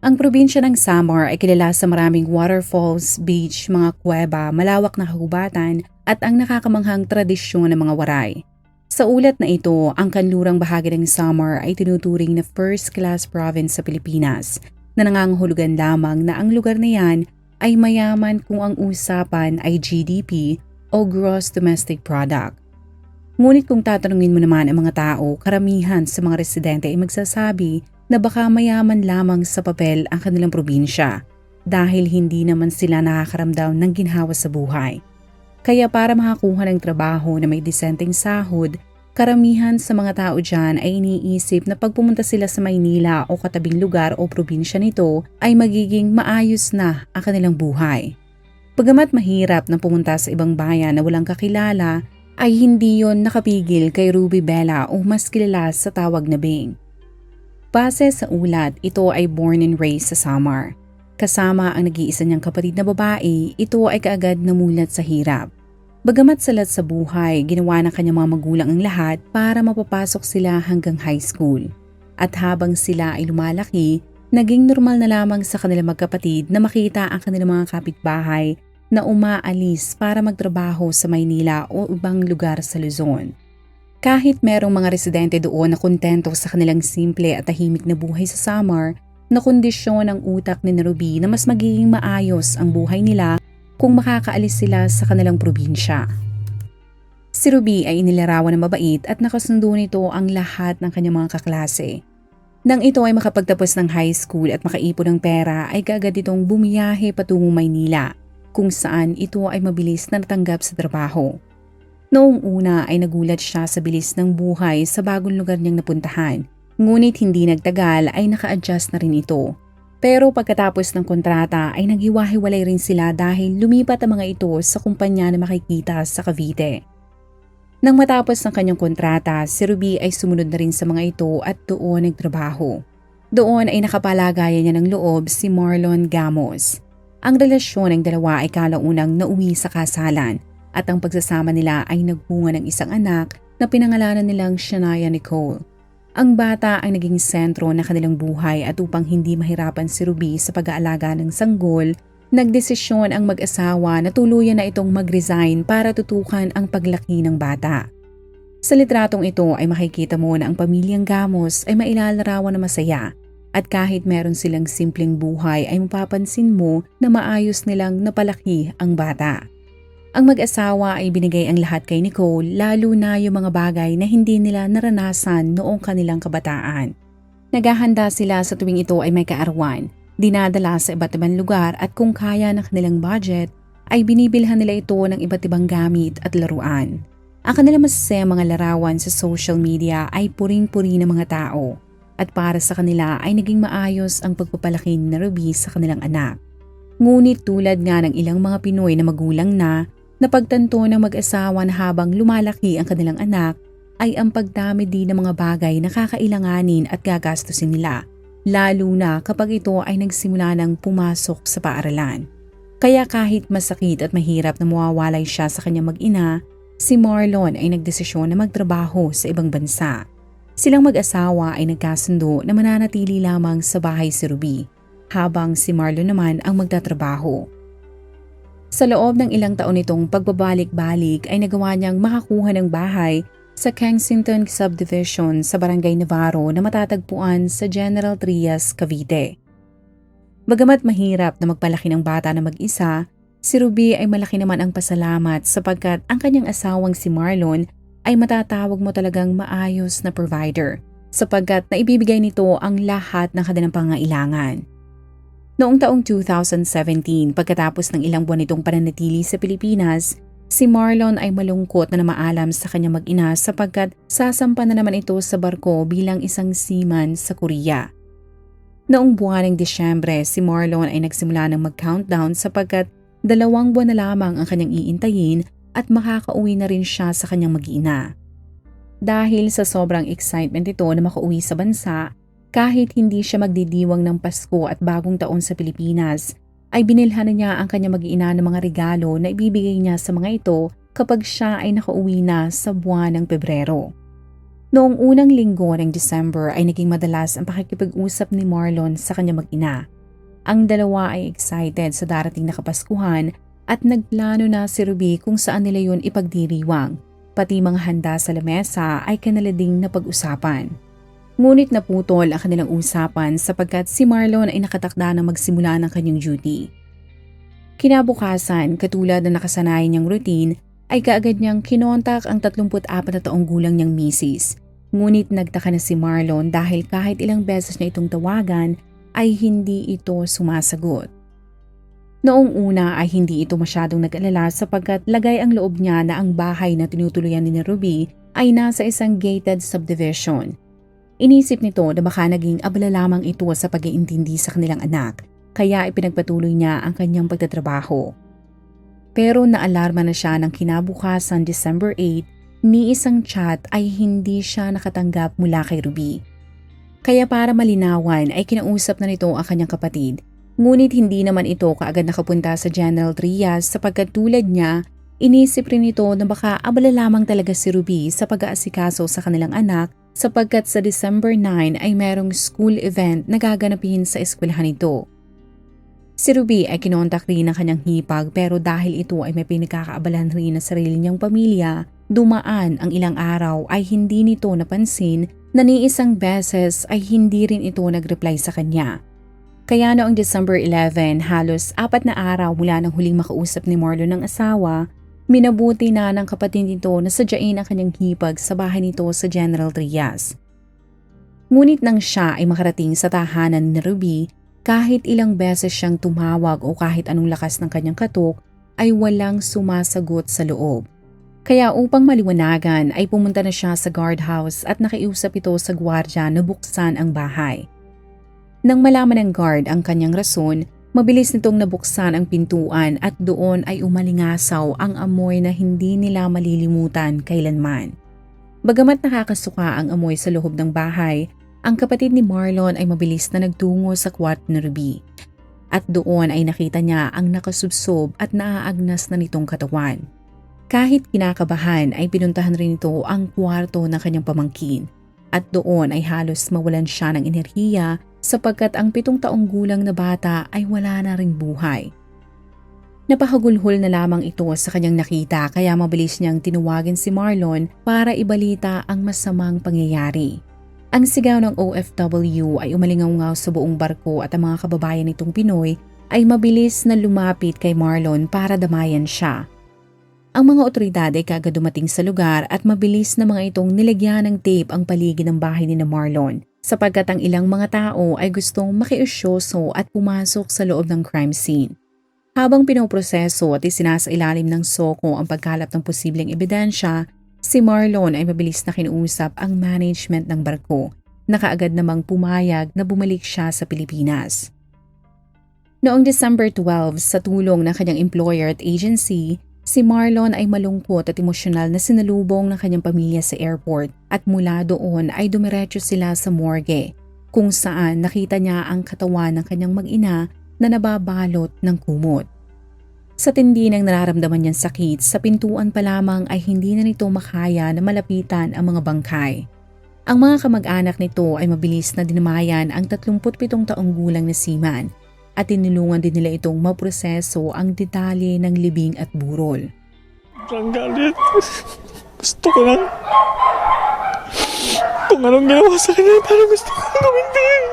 Ang probinsya ng Samar ay kilala sa maraming waterfalls, beach, mga kuweba, malawak na kagubatan at ang nakakamanghang tradisyon ng mga waray. Sa ulat na ito, ang kanlurang bahagi ng Samar ay tinuturing na first-class province sa Pilipinas na nangangahulugan lamang na ang lugar na yan ay mayaman kung ang usapan ay GDP o Gross Domestic Product. Ngunit kung tatanungin mo naman ang mga tao, karamihan sa mga residente ay magsasabi na baka mayaman lamang sa papel ang kanilang probinsya dahil hindi naman sila nakakaramdam ng ginhawa sa buhay. Kaya para makakuha ng trabaho na may disenteng sahod, karamihan sa mga tao dyan ay iniisip na pag pumunta sila sa Maynila o katabing lugar o probinsya nito ay magiging maayos na ang kanilang buhay. Pagamat mahirap na pumunta sa ibang bayan na walang kakilala, ay hindi yon nakapigil kay Ruby Bella o mas kilala sa tawag na Bing. Base sa ulat, ito ay born and raised sa Samar. Kasama ang nag-iisa niyang kapatid na babae, ito ay kaagad namulat sa hirap. Bagamat salat sa buhay, ginawa ng kanyang mga magulang ang lahat para mapapasok sila hanggang high school. At habang sila ay lumalaki, naging normal na lamang sa kanilang magkapatid na makita ang kanilang mga kapitbahay na umaalis para magtrabaho sa Maynila o ibang lugar sa Luzon. Kahit merong mga residente doon na kontento sa kanilang simple at tahimik na buhay sa Samar, na kondisyon ang utak ni Ruby na mas magiging maayos ang buhay nila kung makakaalis sila sa kanilang probinsya. Si Ruby ay inilarawan ng mabait at nakasundo nito ang lahat ng kanyang mga kaklase. Nang ito ay makapagtapos ng high school at makaipon ng pera ay kaagad itong bumiyahe patungo Maynila kung saan ito ay mabilis na natanggap sa trabaho. Noong una ay nagulat siya sa bilis ng buhay sa bagong lugar niyang napuntahan. Ngunit hindi nagtagal ay naka-adjust na rin ito. Pero pagkatapos ng kontrata ay naghiwa-hiwalay rin sila dahil lumipat ang mga ito sa kumpanya na makikita sa Cavite. Nang matapos ng kanyang kontrata, si Ruby ay sumunod na rin sa mga ito at doon nagtrabaho. Doon ay nakapalagayan niya ng loob si Marlon Gamos. Ang relasyon ng dalawa ay kalaunang nauwi sa kasalan at ang pagsasama nila ay nagbunga ng isang anak na pinangalanan nilang Shania Nicole. Ang bata ay naging sentro ng kanilang buhay at upang hindi mahirapan si Ruby sa pag-aalaga ng sanggol, nagdesisyon ang mag-asawa na tuluyan na itong mag-resign para tutukan ang paglaki ng bata. Sa litratong ito ay makikita mo na ang pamilyang Gamos ay mailalarawan na masaya at kahit meron silang simpleng buhay ay mapapansin mo na maayos nilang napalaki ang bata. Ang mag-asawa ay binigay ang lahat kay Nicole lalo na yung mga bagay na hindi nila naranasan noong kanilang kabataan. Naghahanda sila sa tuwing ito ay may kaarawan, dinadala sa iba't ibang lugar at kung kaya ng kanilang budget, ay binibilhan nila ito ng iba't ibang gamit at laruan. Ang kanilang masasayang mga larawan sa social media ay puring-puri ng mga tao at para sa kanila ay naging maayos ang pagpapalaki ni Ruby sa kanilang anak. Ngunit tulad nga ng ilang mga Pinoy na magulang na, Napagtanto ng mag-asawa na habang lumalaki ang kanilang anak ay ang pagdami din ng mga bagay na kakailanganin at gagastusin nila, lalo na kapag ito ay nagsimula ng pumasok sa paaralan. Kaya kahit masakit at mahirap na mawawalay siya sa kanyang mag-ina, si Marlon ay nagdesisyon na magtrabaho sa ibang bansa. Silang mag-asawa ay nagkasundo na mananatili lamang sa bahay si Ruby, habang si Marlon naman ang magtatrabaho. Sa loob ng ilang taon nitong pagbabalik-balik ay nagawa niyang makakuha ng bahay sa Kensington Subdivision sa Barangay Navarro na matatagpuan sa General Trias, Cavite. Bagamat mahirap na magpalaki ng bata na mag-isa, si Ruby ay malaki naman ang pasalamat sapagkat ang kanyang asawang si Marlon ay matatawag mo talagang maayos na provider sapagkat naibibigay nito ang lahat ng kanilang pangailangan. Noong taong 2017, pagkatapos ng ilang buwan itong pananatili sa Pilipinas, si Marlon ay malungkot na namaalam sa kanyang mag-ina sapagkat sasampa na naman ito sa barko bilang isang seaman sa Korea. Noong buwan ng Disyembre, si Marlon ay nagsimula ng mag-countdown sapagkat dalawang buwan na lamang ang kanyang iintayin at makakauwi na rin siya sa kanyang mag-ina. Dahil sa sobrang excitement ito na makauwi sa bansa, kahit hindi siya magdidiwang ng Pasko at bagong taon sa Pilipinas, ay binilhan na niya ang kanyang mag-ina ng mga regalo na ibibigay niya sa mga ito kapag siya ay nakauwi na sa buwan ng Pebrero. Noong unang linggo ng December ay naging madalas ang pakikipag-usap ni Marlon sa kanyang mag-ina. Ang dalawa ay excited sa darating na Kapaskuhan at nagplano na si Ruby kung saan nila yun ipagdiriwang. Pati mga handa sa lamesa ay kanila ding napag-usapan. Ngunit naputol ang kanilang usapan sapagkat si Marlon ay nakatakda na magsimula ng kanyang duty. Kinabukasan, katulad na nakasanayan niyang routine, ay kaagad niyang kinontak ang 34 na taong gulang niyang misis. Ngunit nagtaka na si Marlon dahil kahit ilang beses niya itong tawagan ay hindi ito sumasagot. Noong una ay hindi ito masyadong nag-alala sapagkat lagay ang loob niya na ang bahay na tinutuluyan ni Ruby ay nasa isang gated subdivision. Inisip nito na baka naging abala lamang ito sa pag-iintindi sa kanilang anak kaya ipinagpatuloy niya ang kanyang pagtatrabaho. Pero naalarma na siya ng kinabukasan December 8 ni isang chat ay hindi siya nakatanggap mula kay Ruby. Kaya para malinawan ay kinausap na nito ang kanyang kapatid Ngunit hindi naman ito kaagad nakapunta sa General Trias sapagkat tulad niya, inisip rin ito na baka abala lamang talaga si Ruby sa pag-aasikaso sa kanilang anak sapagkat sa December 9 ay merong school event na gaganapin sa eskwelahan nito. Si Ruby ay kinontak rin ng kanyang hipag pero dahil ito ay may pinagkakaabalan rin na sarili niyang pamilya, dumaan ang ilang araw ay hindi nito napansin na ni isang beses ay hindi rin ito nag-reply sa kanya. Kaya noong December 11, halos apat na araw mula nang huling makausap ni Marlon ng asawa, minabuti na ng kapatid nito na sadyain ang kanyang hipag sa bahay nito sa General Trias. Ngunit nang siya ay makarating sa tahanan ni Ruby, kahit ilang beses siyang tumawag o kahit anong lakas ng kanyang katok, ay walang sumasagot sa loob. Kaya upang maliwanagan ay pumunta na siya sa guardhouse at nakiusap ito sa gwardya na buksan ang bahay. Nang malaman ng guard ang kanyang rason, mabilis nitong nabuksan ang pintuan at doon ay umalingasaw ang amoy na hindi nila malilimutan kailanman. Bagamat nakakasuka ang amoy sa loob ng bahay, ang kapatid ni Marlon ay mabilis na nagtungo sa kwarto ni Ruby. At doon ay nakita niya ang nakasubsob at naaagnas na nitong katawan. Kahit kinakabahan ay pinuntahan rin ito ang kwarto ng kanyang pamangkin at doon ay halos mawalan siya ng enerhiya sapagkat ang pitong taong gulang na bata ay wala na ring buhay. Napahagulhol na lamang ito sa kanyang nakita kaya mabilis niyang tinuwagin si Marlon para ibalita ang masamang pangyayari. Ang sigaw ng OFW ay umalingaw sa buong barko at ang mga kababayan nitong Pinoy ay mabilis na lumapit kay Marlon para damayan siya. Ang mga otoridad ay kagad dumating sa lugar at mabilis na mga itong nilagyan ng tape ang paligid ng bahay ni na Marlon sapagkat ang ilang mga tao ay gustong makiusyoso at pumasok sa loob ng crime scene. Habang pinoproseso at isinasailalim ng soko ang pagkalap ng posibleng ebidensya, si Marlon ay mabilis na kinuusap ang management ng barko na kaagad namang pumayag na bumalik siya sa Pilipinas. Noong December 12, sa tulong ng kanyang employer at agency, Si Marlon ay malungkot at emosyonal na sinalubong ng kanyang pamilya sa airport at mula doon ay dumiretso sila sa morgue kung saan nakita niya ang katawan ng kanyang mag-ina na nababalot ng kumot. Sa tindi ng nararamdaman niyang sakit, sa pintuan pa lamang ay hindi na nito makaya na malapitan ang mga bangkay. Ang mga kamag-anak nito ay mabilis na dinamayan ang 37 taong gulang na seaman at tinulungan din nila itong maproseso ang detalye ng libing at burol. Ang galit. Gusto ko lang. Kung anong ginawa sa kanya, parang gusto ko gawin din.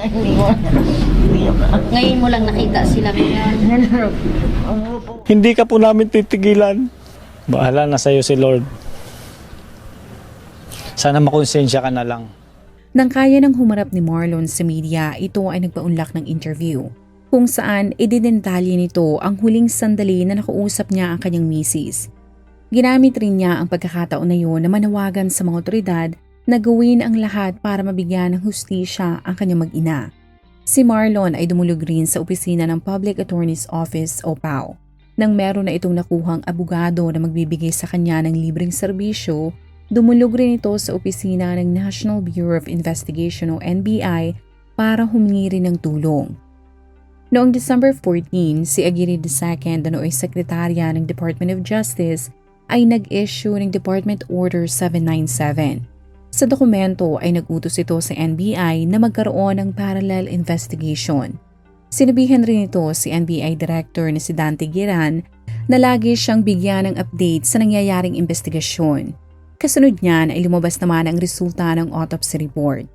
Hindi. Ngayon mo lang nakita sila ngayon. Hindi ka po namin titigilan. Bahala na sa'yo si Lord. Sana makonsensya ka na lang. Nang kaya nang humarap ni Marlon sa media, ito ay nagpaunlak ng interview kung saan ididentalye nito ang huling sandali na nakausap niya ang kanyang misis. Ginamit rin niya ang pagkakataon na yun na manawagan sa mga otoridad na gawin ang lahat para mabigyan ng hustisya ang kanyang mag-ina. Si Marlon ay dumulog rin sa opisina ng Public Attorney's Office o PAO nang meron na itong nakuhang abogado na magbibigay sa kanya ng libreng serbisyo Dumulog rin ito sa opisina ng National Bureau of Investigation o NBI para humingi rin ng tulong. Noong December 14, si Aguirre II na ay sekretarya ng Department of Justice ay nag-issue ng Department Order 797. Sa dokumento ay nagutos ito sa NBI na magkaroon ng parallel investigation. Sinabihan rin ito si NBI Director na si Dante Giran na lagi siyang bigyan ng update sa nangyayaring investigasyon. Kasunod niyan ay lumabas naman ang resulta ng autopsy report.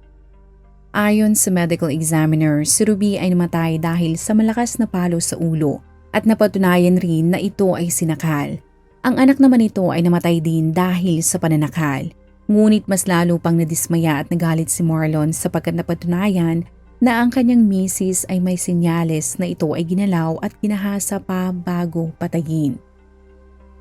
Ayon sa medical examiner, si Ruby ay namatay dahil sa malakas na palo sa ulo at napatunayan rin na ito ay sinakal. Ang anak naman nito ay namatay din dahil sa pananakal. Ngunit mas lalo pang nadismaya at nagalit si Marlon sapagkat napatunayan na ang kanyang misis ay may sinyales na ito ay ginalaw at ginahasa pa bago patayin.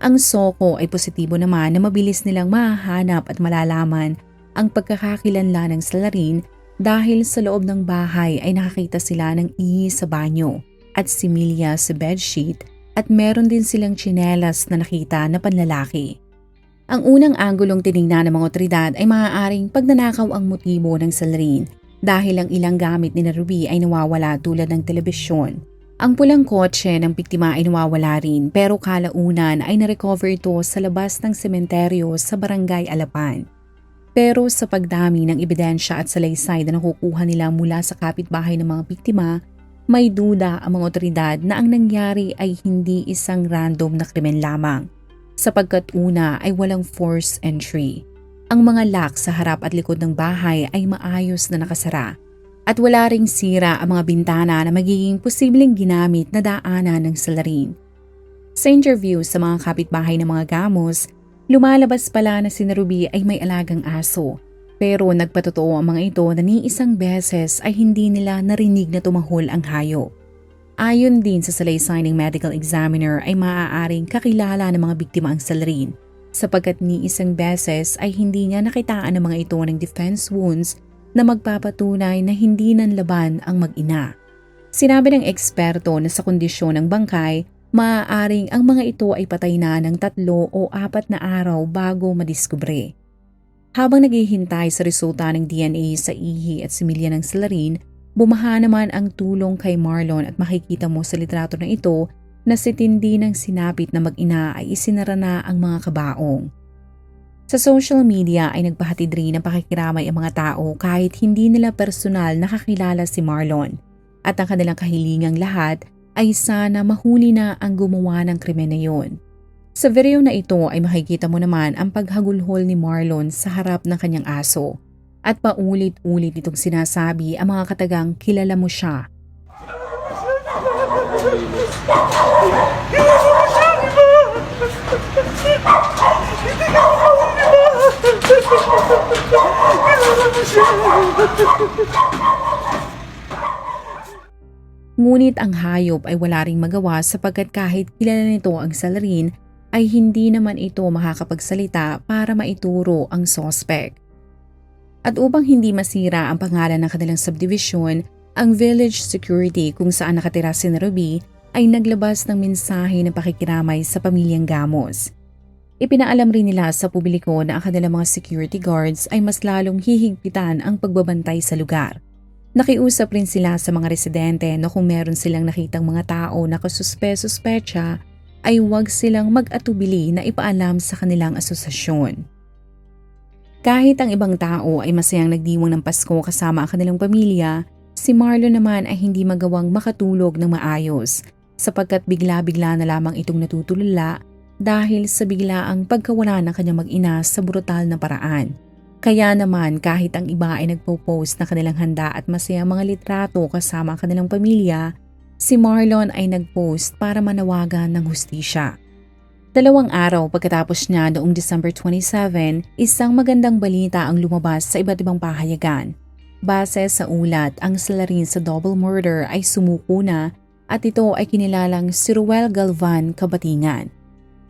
Ang Soko ay positibo naman na mabilis nilang mahahanap at malalaman ang pagkakakilanla ng salarin dahil sa loob ng bahay ay nakakita sila ng ihi sa banyo at similya sa bedsheet at meron din silang tsinelas na nakita na panlalaki. Ang unang anggulong tiningnan ng mga otoridad ay maaaring pagnanakaw ang motibo ng salarin dahil ang ilang gamit ni Ruby ay nawawala tulad ng telebisyon ang pulang kotse ng biktima ay nawawala rin pero kalaunan ay narecover ito sa labas ng sementeryo sa barangay Alapan. Pero sa pagdami ng ebidensya at salaysay na nakukuha nila mula sa kapitbahay ng mga biktima, may duda ang mga otoridad na ang nangyari ay hindi isang random na krimen lamang. Sapagkat una ay walang force entry. Ang mga lock sa harap at likod ng bahay ay maayos na nakasara at wala ring sira ang mga bintana na magiging posibleng ginamit na daanan ng salarin. Sa interview sa mga kapitbahay ng mga gamos, lumalabas pala na si Ruby ay may alagang aso. Pero nagpatotoo ang mga ito na ni isang beses ay hindi nila narinig na tumahol ang hayop. Ayon din sa salaysay ng medical examiner ay maaaring kakilala ng mga biktima ang salarin sapagkat ni isang beses ay hindi niya nakitaan ng mga ito ng defense wounds na magpapatunay na hindi nanlaban ang mag-ina. Sinabi ng eksperto na sa kondisyon ng bangkay, maaaring ang mga ito ay patay na ng tatlo o apat na araw bago madiskubre. Habang naghihintay sa resulta ng DNA sa ihi at similya ng salarin, bumaha naman ang tulong kay Marlon at makikita mo sa litrato na ito na si Tindi ng sinapit na mag-ina ay isinara na ang mga kabaong. Sa social media ay nagpahatid rin ng pakikiramay ang mga tao kahit hindi nila personal nakakilala si Marlon at ang kanilang kahilingang lahat ay sana mahuli na ang gumawa ng krimen na yun. Sa video na ito ay makikita mo naman ang paghagulhol ni Marlon sa harap ng kanyang aso at paulit-ulit itong sinasabi ang mga katagang kilala mo siya. Ngunit ang hayop ay wala ring magawa sapagkat kahit kilala nito ang salarin ay hindi naman ito makakapagsalita para maituro ang sospek. At upang hindi masira ang pangalan ng kanilang subdivision, ang village security kung saan nakatira si Ruby ay naglabas ng mensahe ng pakikiramay sa pamilyang Gamos. Ipinaalam rin nila sa publiko na ang kanilang mga security guards ay mas lalong hihigpitan ang pagbabantay sa lugar. Nakiusap rin sila sa mga residente na kung meron silang nakitang mga tao na kasuspe-suspecha ay huwag silang mag-atubili na ipaalam sa kanilang asosasyon. Kahit ang ibang tao ay masayang nagdiwang ng Pasko kasama ang kanilang pamilya, si Marlon naman ay hindi magawang makatulog ng maayos sapagkat bigla-bigla na lamang itong natutulala dahil sa biglaang pagkawala ng kanyang mag-ina sa brutal na paraan. Kaya naman kahit ang iba ay nagpo-post na kanilang handa at masayang mga litrato kasama ang kanilang pamilya, si Marlon ay nagpost para manawagan ng hustisya. Dalawang araw pagkatapos niya noong December 27, isang magandang balita ang lumabas sa iba't ibang pahayagan. Base sa ulat, ang salarin sa double murder ay sumuko na at ito ay kinilalang si Ruel Galvan Kabatingan.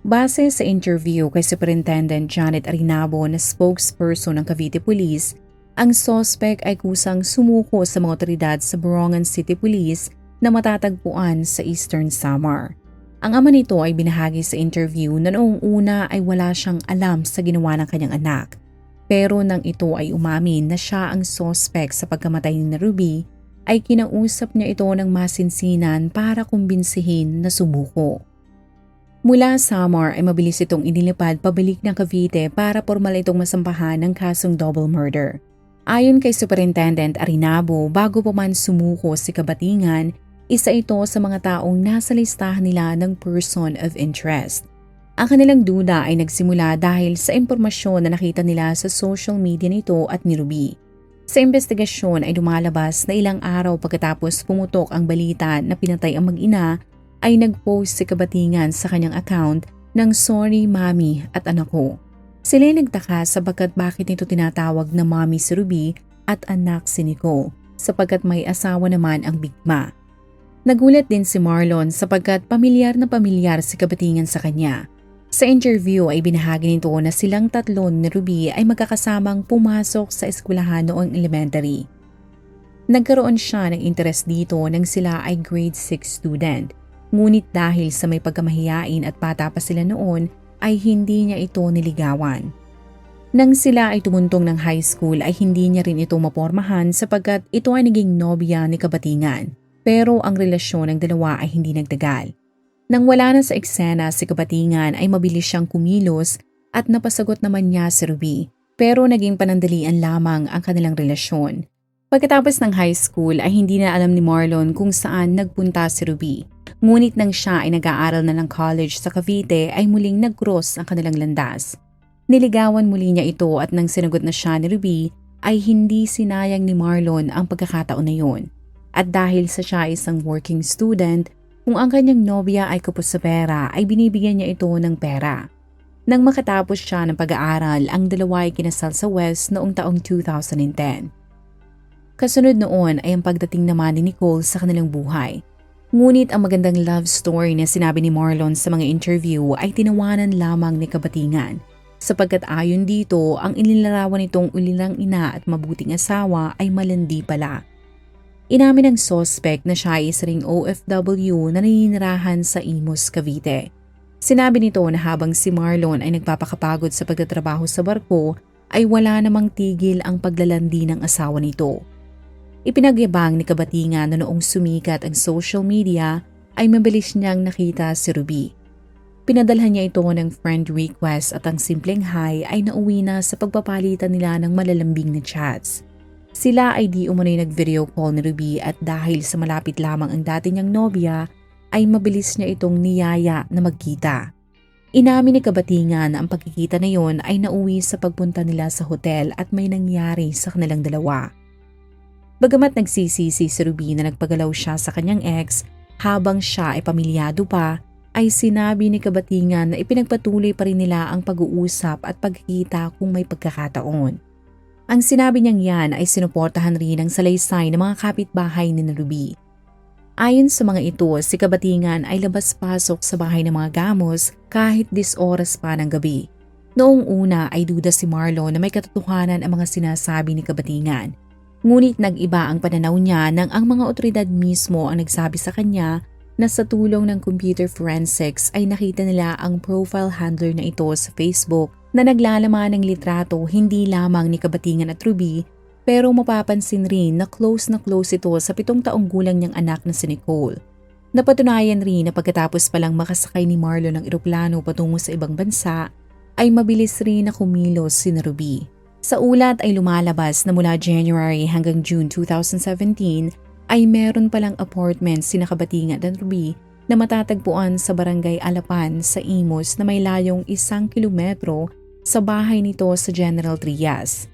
Base sa interview kay Superintendent Janet Arinabo na spokesperson ng Cavite Police, ang sospek ay kusang sumuko sa mga otoridad sa Borongan City Police na matatagpuan sa Eastern Samar. Ang ama nito ay binahagi sa interview na noong una ay wala siyang alam sa ginawa ng kanyang anak. Pero nang ito ay umamin na siya ang sospek sa pagkamatay ni Ruby, ay kinausap niya ito ng masinsinan para kumbinsihin na sumuko. Mula Samar ay mabilis itong inilipad pabalik ng Cavite para formal itong masampahan ng kasong double murder. Ayon kay Superintendent Arinabo, bago pa man sumuko si Kabatingan, isa ito sa mga taong nasa listahan nila ng person of interest. Ang kanilang duda ay nagsimula dahil sa impormasyon na nakita nila sa social media nito at ni Ruby. Sa investigasyon ay lumalabas na ilang araw pagkatapos pumutok ang balita na pinatay ang mag-ina ay nag-post si Kabatingan sa kanyang account ng Sorry Mami at Anak Ko. Sila ay nagtaka sapagkat bakit nito tinatawag na Mami si Ruby at anak si Nicole sapagkat may asawa naman ang bigma. Nagulat din si Marlon sapagkat pamilyar na pamilyar si Kabatingan sa kanya. Sa interview ay binahagi nito na silang tatlo ni Ruby ay magkakasamang pumasok sa eskwelahan noong elementary. Nagkaroon siya ng interest dito nang sila ay grade 6 student. Ngunit dahil sa may pagkamahiyain at bata sila noon ay hindi niya ito niligawan. Nang sila ay tumuntong ng high school ay hindi niya rin ito mapormahan sapagkat ito ay naging nobya ni Kabatingan. Pero ang relasyon ng dalawa ay hindi nagtagal. Nang wala na sa eksena si Kabatingan ay mabilis siyang kumilos at napasagot naman niya si Ruby pero naging panandalian lamang ang kanilang relasyon. Pagkatapos ng high school ay hindi na alam ni Marlon kung saan nagpunta si Ruby. Ngunit nang siya ay nag-aaral na ng college sa Cavite ay muling nag-cross ang kanilang landas. Niligawan muli niya ito at nang sinagot na siya ni Ruby ay hindi sinayang ni Marlon ang pagkakataon na yun. At dahil sa siya isang working student, kung ang kanyang nobya ay kapos sa pera ay binibigyan niya ito ng pera. Nang makatapos siya ng pag-aaral, ang dalawa ay kinasal sa West noong taong 2010. Kasunod noon ay ang pagdating naman ni Nicole sa kanilang buhay. Ngunit ang magandang love story na sinabi ni Marlon sa mga interview ay tinawanan lamang ni Kabatingan sapagkat ayon dito ang inilarawan nitong ulilang ina at mabuting asawa ay malandi pala. Inamin ng suspect na siya ay isa ring OFW na naninirahan sa Imus, Cavite. Sinabi nito na habang si Marlon ay nagpapakapagod sa pagtatrabaho sa barko ay wala namang tigil ang paglalandi ng asawa nito. Ipinagyabang ni Kabatinga na noong sumikat ang social media ay mabilis niyang nakita si Ruby. Pinadalhan niya ito ng friend request at ang simpleng hi ay nauwi na sa pagpapalitan nila ng malalambing na chats. Sila ay di umano'y nag-video call ni Ruby at dahil sa malapit lamang ang dati niyang nobya, ay mabilis niya itong niyaya na magkita. Inamin ni Kabatingan na ang pagkikita na yon ay nauwi sa pagpunta nila sa hotel at may nangyari sa kanilang dalawa. Bagamat nagsisisi si Ruby na nagpagalaw siya sa kanyang ex habang siya ay pamilyado pa, ay sinabi ni Kabatingan na ipinagpatuloy pa rin nila ang pag-uusap at pagkikita kung may pagkakataon. Ang sinabi niyang yan ay sinuportahan rin ng salaysay ng mga kapitbahay ni Ruby. Ayon sa mga ito, si Kabatingan ay labas-pasok sa bahay ng mga gamos kahit dis oras pa ng gabi. Noong una ay duda si Marlon na may katotohanan ang mga sinasabi ni Kabatingan. Ngunit nag-iba ang pananaw niya nang ang mga otoridad mismo ang nagsabi sa kanya na sa tulong ng computer forensics ay nakita nila ang profile handler na ito sa Facebook na naglalaman ng litrato hindi lamang ni Kabatingan at Ruby pero mapapansin rin na close na close ito sa pitong taong gulang niyang anak na si Nicole. Napatunayan rin na pagkatapos palang makasakay ni Marlon ng eroplano patungo sa ibang bansa, ay mabilis rin na kumilos si Ruby. Sa ulat ay lumalabas na mula January hanggang June 2017 ay meron palang apartment si Nakabatingan at Ruby na matatagpuan sa barangay Alapan sa Imos na may layong isang kilometro sa bahay nito sa General Trias.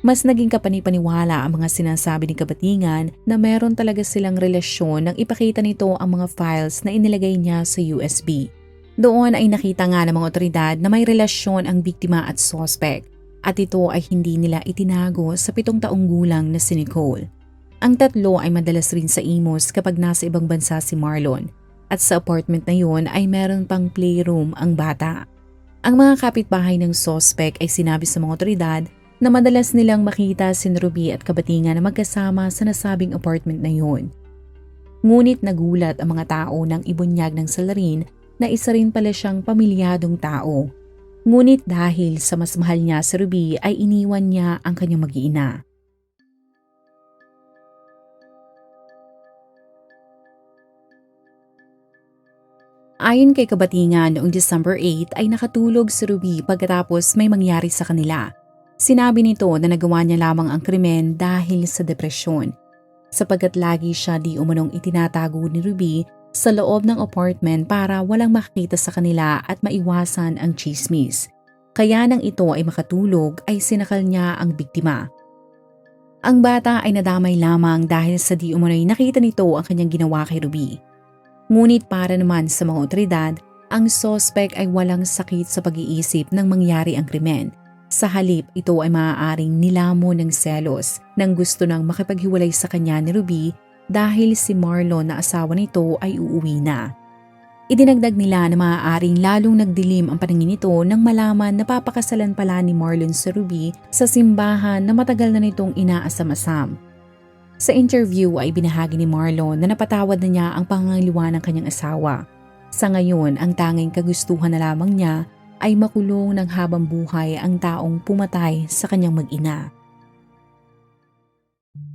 Mas naging kapanipaniwala ang mga sinasabi ni Kabatingan na meron talaga silang relasyon nang ipakita nito ang mga files na inilagay niya sa USB. Doon ay nakita nga ng mga otoridad na may relasyon ang biktima at suspect. At ito ay hindi nila itinago sa pitong taong gulang na si Nicole. Ang tatlo ay madalas rin sa Imus kapag nasa ibang bansa si Marlon at sa apartment na yun ay meron pang playroom ang bata. Ang mga kapitbahay ng sospek ay sinabi sa mga otoridad na madalas nilang makita si Ruby at kabatingan na magkasama sa nasabing apartment na yun. Ngunit nagulat ang mga tao nang ibunyag ng salarin na isa rin pala siyang pamilyadong tao. Ngunit dahil sa mas mahal niya si Ruby ay iniwan niya ang kanyang mag-iina. Ayon kay Kabatingan noong December 8 ay nakatulog si Ruby pagkatapos may mangyari sa kanila. Sinabi nito na nagawa niya lamang ang krimen dahil sa depresyon. Sapagkat lagi siya di umanong itinatago ni Ruby sa loob ng apartment para walang makakita sa kanila at maiwasan ang chismis. Kaya nang ito ay makatulog ay sinakal niya ang biktima. Ang bata ay nadamay lamang dahil sa di umano'y nakita nito ang kanyang ginawa kay Ruby. Ngunit para naman sa mga otoridad, ang sospek ay walang sakit sa pag-iisip nang mangyari ang krimen. Sa halip, ito ay maaaring nilamo ng selos nang gusto nang makipaghiwalay sa kanya ni Ruby dahil si Marlon na asawa nito ay uuwi na. Idinagdag nila na maaaring lalong nagdilim ang paningin nito nang malaman na papakasalan pala ni Marlon sa Ruby sa simbahan na matagal na nitong inaasam-asam. Sa interview ay binahagi ni Marlon na napatawad na niya ang pangangaliwa ng kanyang asawa. Sa ngayon, ang tanging kagustuhan na lamang niya ay makulong ng habang buhay ang taong pumatay sa kanyang mag-ina.